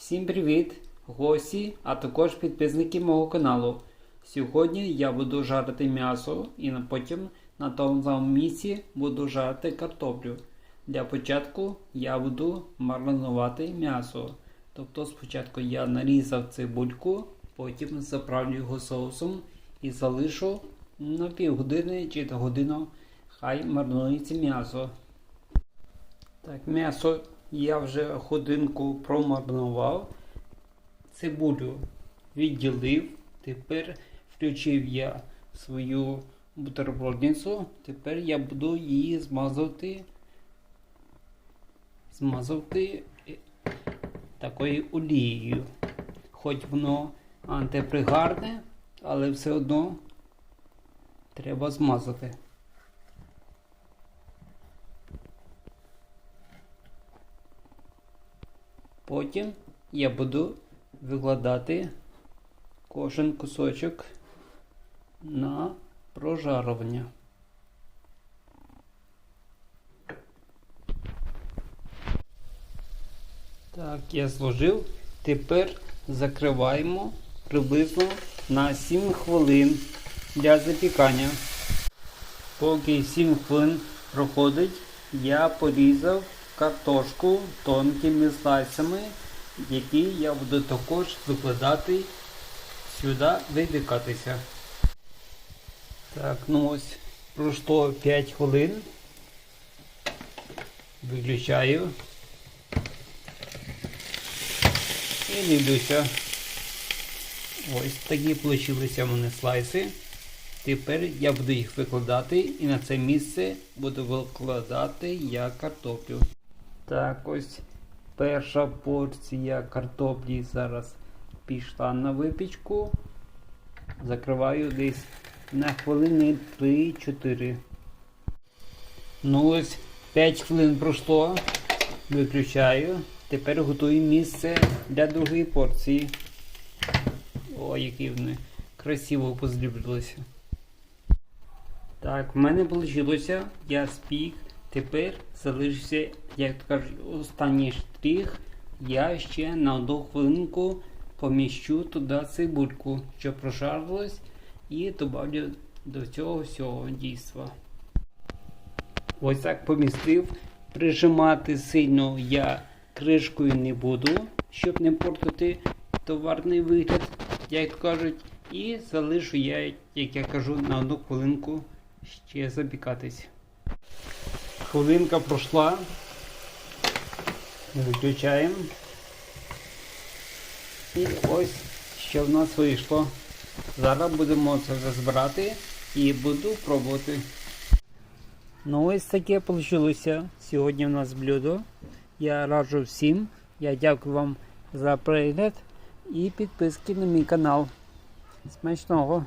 Всім привіт, гості, а також підписники мого каналу. Сьогодні я буду жарити м'ясо і потім на тому самому місці буду жарити картоплю. Для початку я буду маринувати м'ясо. Тобто спочатку я нарізав цибульку, потім заправлю його соусом і залишу на півгодини чи годину. Хай маринується м'ясо. Так, м'ясо я вже годинку промаринував. Цибулю відділив. Тепер включив я свою бутербродницю. Тепер я буду її змазувати. Змазувати е, такою олією. Хоч воно антипригарне, але все одно треба змазати. Потім я буду викладати кожен кусочок на прожарування. Так, я зложив. Тепер закриваємо приблизно на 7 хвилин для запікання. Поки 7 хвилин проходить, я порізав картошку тонкими слайсами, які я буду також викладати сюди випікатися. Так, ну ось пройшло 5 хвилин. Виключаю. І дивлюся. Ось такі вийшли мене слайси. Тепер я буду їх викладати і на це місце буду викладати я картоплю. Так, ось перша порція картоплі зараз пішла на випічку. Закриваю десь на хвилини 3-4. Ну ось 5 хвилин пройшло. Виключаю. Тепер готую місце для другої порції. О, які вони красиво позлюблилися. Так, в мене вийшло, я спік. Тепер залишився, як кажуть, останній штрих. Я ще на одну хвилинку поміщу туди цибульку, щоб прожарилось, і додавлю до цього всього дійства. Ось так помістив. Прижимати сильно я кришкою не буду, щоб не портити товарний вигляд, як кажуть. І залишу я, як я кажу, на одну хвилинку ще запікатись. Хвилинка пройшла. Виключаємо. І ось що в нас вийшло. Зараз будемо це вже і буду пробувати. Ну ось таке вийшло сьогодні в нас блюдо. Я раджу всім. Я дякую вам за перегляд і підписки на мій канал. Смачного!